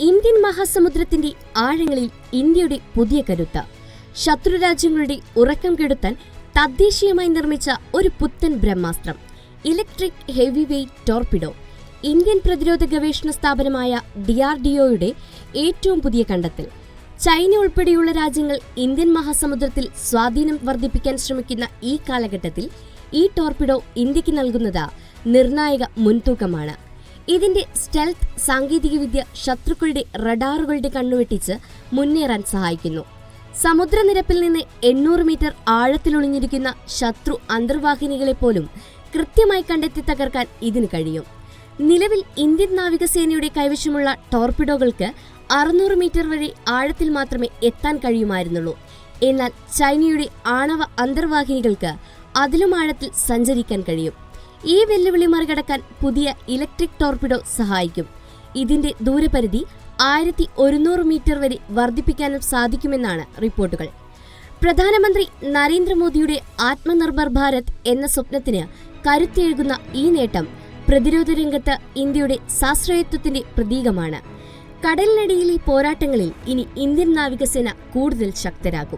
Indian മഹാസമുദ്രത്തിന്റെ ആഴങ്ങളിൽ ഇന്ത്യയുടെ പുതിയ കരുത്ത്. ശത്രുരാജ്യങ്ങളുടെ ഉറക്കം കെടുത്താൻ തദ്ദേശീയമായി നിർമ്മിച്ച ഒരു പുത്തൻ ബ്രഹ്മാസ്ത്രം electric heavy weight torpedo Indian പ്രതിരോധ ഗവേഷണ സ്ഥാപനമായ ഡിആർഡിഒയുടെ ഏറ്റവും പുതിയ കണ്ടെത്തൽ. ചൈന ഉൾപ്പെടെയുള്ള രാജ്യങ്ങൾ ഇന്ത്യൻ മഹാസമുദ്രത്തിൽ സ്വാധീനം വർദ്ധിപ്പിക്കാൻ ശ്രമിക്കുന്ന ഈ കാലഘട്ടത്തിൽ ഈ ടോർപിഡോ ഇന്ത്യയ്ക്ക് നൽകുന്നത് നിർണായക മുൻതൂക്കമാണ്. ഇതിന്റെ സ്റ്റെൽത്ത് സാങ്കേതികവിദ്യ ശത്രുക്കളുടെ റഡാറുകളുടെ കണ്ണുവെട്ടിച്ച് മുന്നേറാൻ സഹായിക്കുന്നു. സമുദ്രനിരപ്പിൽ നിന്ന് എണ്ണൂറ് മീറ്റർ ആഴത്തിലൊളിഞ്ഞിരിക്കുന്ന ശത്രു അന്തർവാഹിനികളെ പോലും കൃത്യമായി കണ്ടെത്തി തകർക്കാൻ ഇതിന് കഴിയും. നിലവിൽ ഇന്ത്യൻ നാവികസേനയുടെ കൈവശമുള്ള ടോർപിഡോകൾക്ക് അറുന്നൂറ് മീറ്റർ വരെ ആഴത്തിൽ മാത്രമേ എത്താൻ കഴിയുമായിരുന്നുള്ളൂ. എന്നാൽ ചൈനയുടെ ആണവ അന്തർവാഹിനികൾക്ക് അതിലും ആഴത്തിൽ സഞ്ചരിക്കാൻ കഴിയും. ഈ വെല്ലുവിളി മറികടക്കാൻ പുതിയ ഇലക്ട്രിക് ടോർപിഡോ സഹായിക്കും. ഇതിന്റെ ദൂരപരിധി ആയിരത്തി ഒരുന്നൂറ് മീറ്റർ വരെ വർദ്ധിപ്പിക്കാനും സാധിക്കുമെന്നാണ് റിപ്പോർട്ടുകൾ. പ്രധാനമന്ത്രി നരേന്ദ്രമോദിയുടെ ആത്മനിർഭർ ഭാരത് എന്ന സ്വപ്നത്തിന് കരുത്തേകുന്ന ഈ നേട്ടം പ്രതിരോധ രംഗത്ത് ഇന്ത്യയുടെ സാശ്രയത്വത്തിന്റെ പ്രതീകമാണ്. കടലിനടിയിലെ പോരാട്ടങ്ങളിൽ ഇനി ഇന്ത്യൻ നാവികസേന കൂടുതൽ ശക്തരാകും.